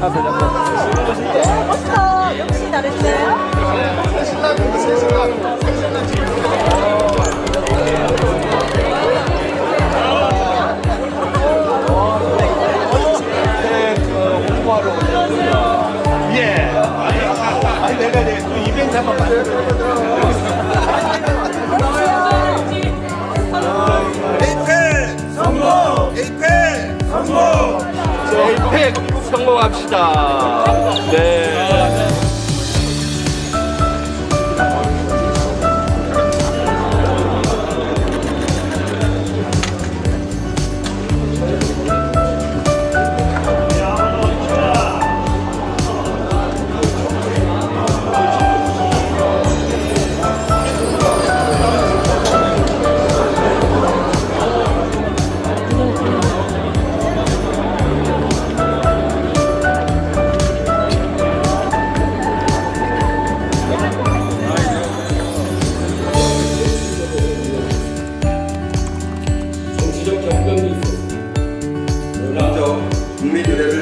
예. 아니 내가 이제 또 이벤트 한번 만들어. 에이펙 성공합시다. 네. 정치적 접근이 있었습니다. 먼저 국민 비를